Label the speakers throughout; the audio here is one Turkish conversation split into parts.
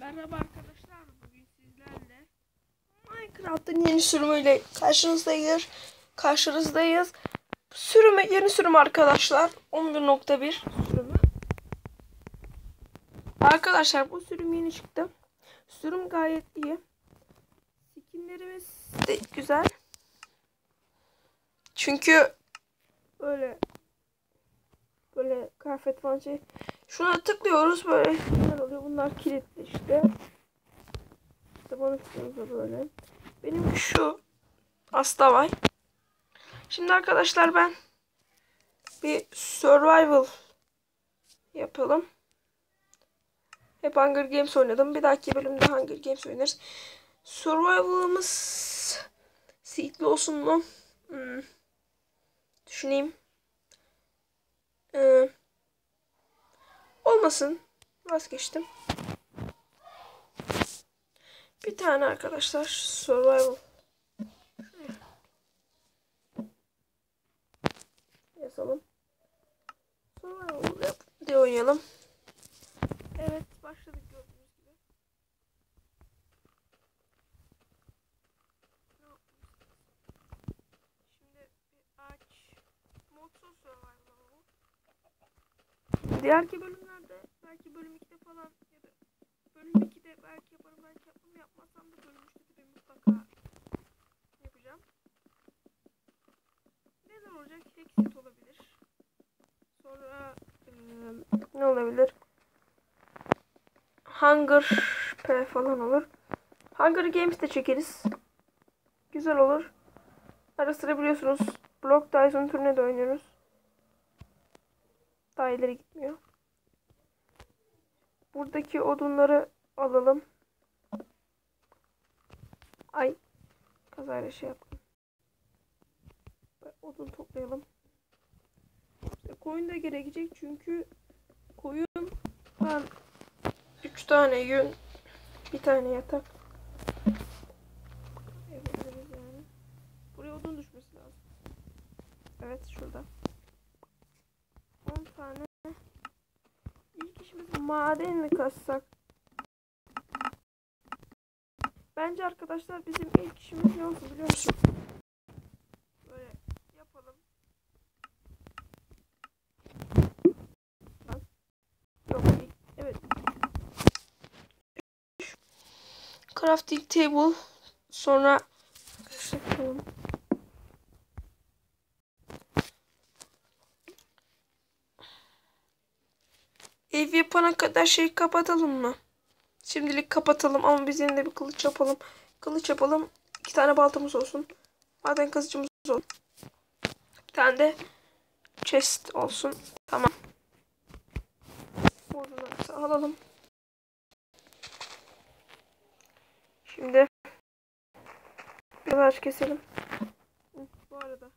Speaker 1: Merhaba arkadaşlar. Bugün sizlerle
Speaker 2: Minecraft'ın yeni sürümüyle karşınızdayız. Karşınızdayız. Sürümü yeni sürüm arkadaşlar. 11.1 sürümü. Arkadaşlar bu sürüm yeni çıktı. Sürüm gayet iyi. Skinlerimiz de güzel. Çünkü böyle böyle kıyafet falan şey. Şuna tıklıyoruz böyle. Bunlar oluyor. Bunlar kilitli işte. İşte bana tıklıyoruz böyle. Benim şu Astavay. Şimdi arkadaşlar ben bir survival yapalım. Hep Hunger Games oynadım. Bir dahaki bölümde Hunger Games oynarız. Survival'ımız Seed'li olsun mu? Hmm. Düşüneyim. Ee, olmasın. Vazgeçtim. Bir tane arkadaşlar survival yazalım. Survival yap diye oynayalım. Evet başladık gördüğünüz gibi. Şimdi bir aç modsuz survival alalım. Diğerki bölümlerde belki bölüm 2'de falan ya da bölüm 2'de belki yaparım belki yapmazsam da bölüm 3'te de mutlaka yapacağım. Neler olacak? Exit olabilir. Sonra eee, ne olabilir? Hunger P falan olur. Hunger Games de çekeriz. Güzel olur. Ara sıra biliyorsunuz Block Dyson turne de oynuyoruz. Daha ileri gitmiyor. Buradaki odunları alalım. Ay. Kazayla şey yaptım. Odun toplayalım. İşte koyun da gerekecek çünkü koyun ben 3 tane yün bir tane yatak yani. Buraya odun düşmesi lazım. Evet şurada. 10 tane İlk işimiz maden mi kazsak? Bence arkadaşlar bizim ilk işimiz ne olsun biliyor musun? Böyle yapalım. Yok değil. Evet. Crafting table. Sonra Tamam. Ev yapana kadar şey kapatalım mı? Şimdilik kapatalım ama biz yine de bir kılıç yapalım. Kılıç yapalım. İki tane baltamız olsun. Maden kazıcımız olsun. Bir tane de chest olsun. Tamam. Buradan alalım. Şimdi biraz keselim. Bu arada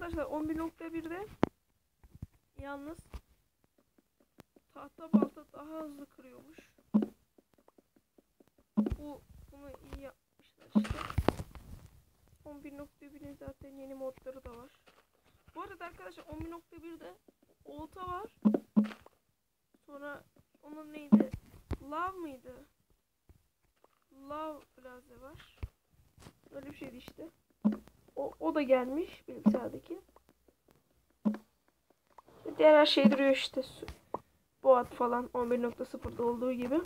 Speaker 2: Arkadaşlar 11.1'de yalnız tahta balta daha hızlı kırıyormuş. Bu bunu iyi yapmışlar işte. 11.1'in zaten yeni modları da var. Bu arada arkadaşlar 11.1'de olta var. Sonra onun neydi? Lav mıydı? Lav plaza var. Öyle bir şeydi işte. O, o da gelmiş bilgisayardaki. Diğer her şey duruyor işte. Boğat falan 11.0'da olduğu gibi.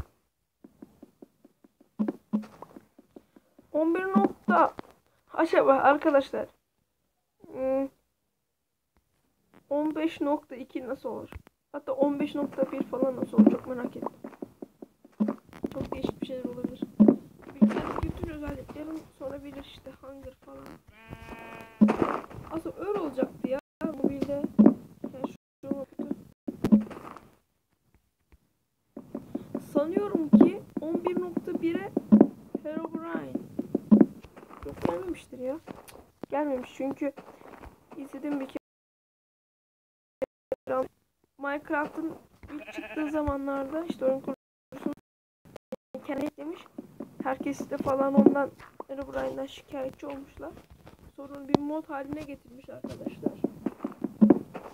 Speaker 2: 11 nokta acaba arkadaşlar hmm, 15.2 nasıl olur? Hatta 15.1 falan nasıl olur? Çok merak ettim. Çok değişik bir şeyler olabilir. Bilgisayardaki bütün özelliklerin sonra bilir işte hunger falan. Aslında öyle olacaktı ya mobilde. Yani. Sanıyorum ki 11.1'e Herobrine yok gelmemiştir ya. Gelmemiş çünkü izledim bir kere. Minecraft'ın ilk çıktığı zamanlarda işte oyun kurucusu kendi eklemiş. Herkes de falan ondan Herobrine'den şikayetçi olmuşlar. Sorunu bir mod haline getirmiş arkadaşlar.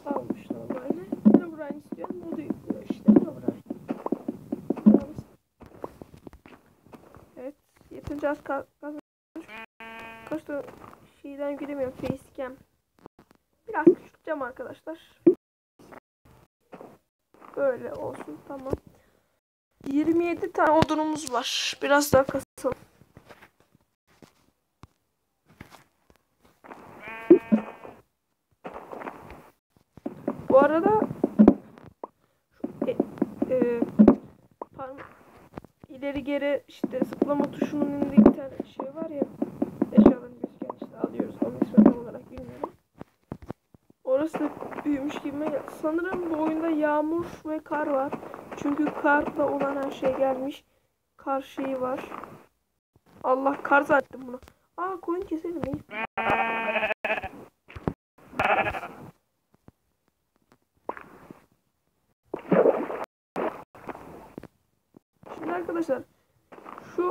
Speaker 2: Almış normalde. Herobrine isteyen modu yüklüyor işte Herobrine. Evet. Yeterince az kazanmış. Kaç da şeyden giremiyorum. Facecam. Biraz küçülteceğim arkadaşlar. Böyle olsun tamam. 27 tane odunumuz var. Biraz daha kasalım. Bu arada şu, e, e, parma- ileri geri işte zıplama tuşunun önünde bir tane şey var ya eşyaların gözüken işte alıyoruz. Onun ismi olarak bilmiyorum. Orası da büyümüş gibi. Sanırım bu oyunda yağmur ve kar var. Çünkü karla olan her şey gelmiş. Kar şeyi var. Allah kar zannettim bunu. Aa koyun keselim. iyi. Şimdi arkadaşlar şu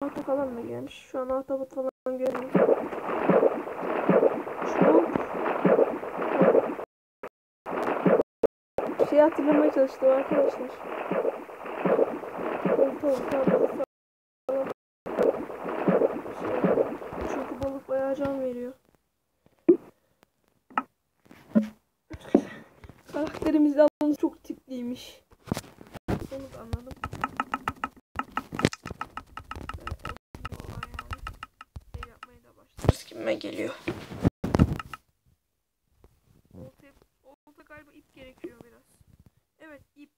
Speaker 2: Ahtapot falan da gelmiş. Şu an ahtapot falan görmüyoruz. Çok şey hatırlamaya çalıştım arkadaşlar. Olta balık falan. Şey, çünkü balık bayağı can veriyor. Karakterimiz yalnız çok tipliymiş. Onu da anladım. Şey yapmaya da başlarız gibime geliyor. Olta, olta galiba ip gerekiyor biraz. Evet ip.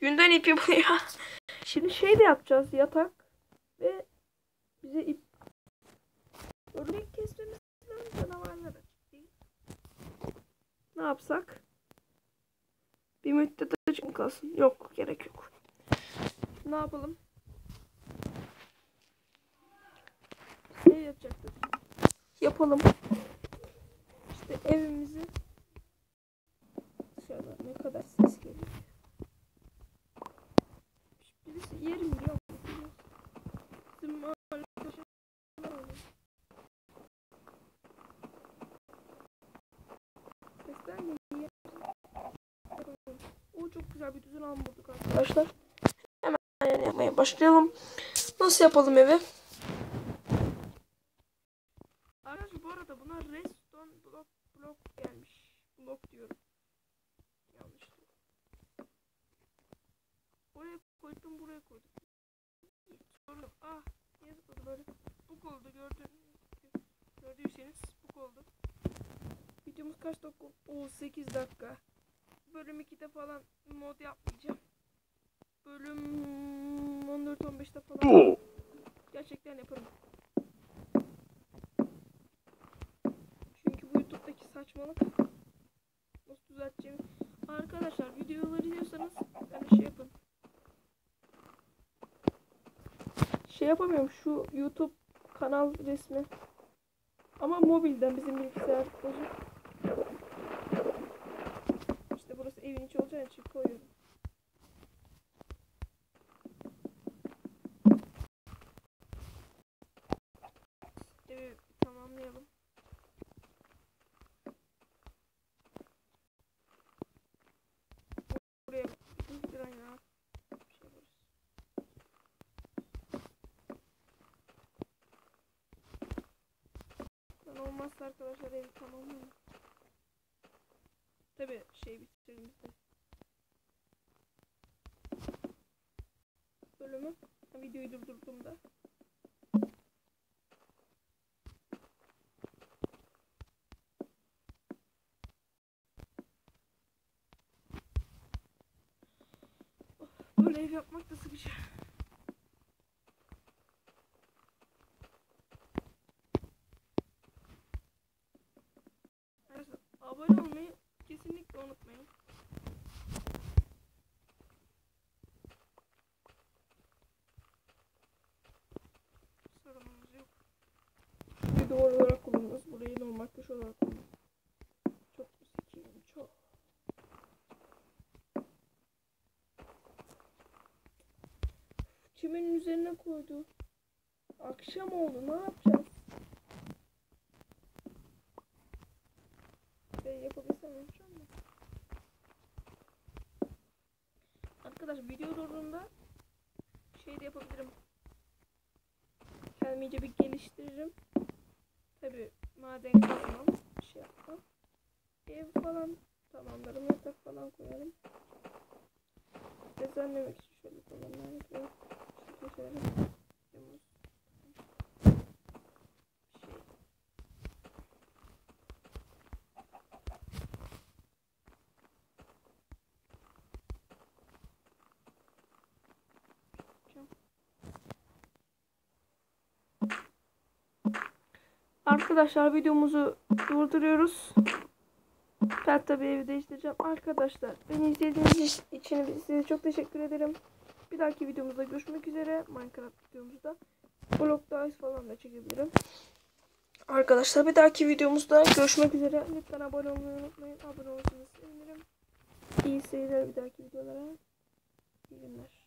Speaker 2: Yünden ip yapılıyor. Şimdi şey de yapacağız yatak ve bize ip örnek kesmemiz lazım değil. Ne yapsak? Bir müddet açık kalsın? Yok gerek yok. Ne yapalım? Şey yapacaktık. Yapalım. İşte evimizi dışarıda ne kadar ses geliyor. Birisi yer mi yok? Bizim arkadaşlar Sesler geliyor. O çok güzel bir düzen bulduk arkadaşlar. Hemen yani yapmaya başlayalım. Nasıl yapalım evi? Arkadaşlar bu arada buna redstone blok blok gelmiş. Blok diyorum. Yanlış. Oraya koydum buraya koydum. Yok. Ah zıpladı böyle? Buk oldu gördün. Gördüyseniz buk oldu. Videomuz kaç dakika? Oo 8 dakika. Bölüm 2'de falan mod yapmayacağım. Bölüm 14-15'te falan gerçekten yaparım. Çünkü bu YouTube'daki saçmalık nasıl düzelteceğimi. Arkadaşlar videoları izliyorsanız yani şey yapın. Şey yapamıyorum şu YouTube kanal resmi. Ama mobilden bizim bilgisayar bozuk. İşte içi olacağı için koyuyorum. Evi tamamlayalım. Buraya bir olmazsa arkadaşlar evi tamamlayalım. Tabi şey bitirdiğimizde. Videoyu durdurduğumda. Of, Böyle ev yapmak da sıkıcı. olarak kullanıyoruz. Burayı normal köşe olarak kullanıyoruz. Çok sikiyim çok. Çimenin üzerine koydu. Akşam oldu ne yapacağız? Şey yapabilsem yapacağım mı? Arkadaşlar video zorunda şey de yapabilirim. Kendimi iyice bir geliştiririm. Tabi maden kazmam. Şey yapmam. Ev falan tamamlarım. Yatak falan koyarım. Düzenlemek için şöyle kolonlar yapıyorum. Şu Arkadaşlar videomuzu durduruyoruz. Ben tabii evi değiştireceğim. Arkadaşlar beni izlediğiniz için size çok teşekkür ederim. Bir dahaki videomuzda görüşmek üzere. Minecraft videomuzda. Dice falan da çekebilirim. Arkadaşlar bir dahaki videomuzda görüşmek üzere. Lütfen abone olmayı unutmayın. Abone olursanız sevinirim. İyi seyirler bir dahaki videolara. İyi günler.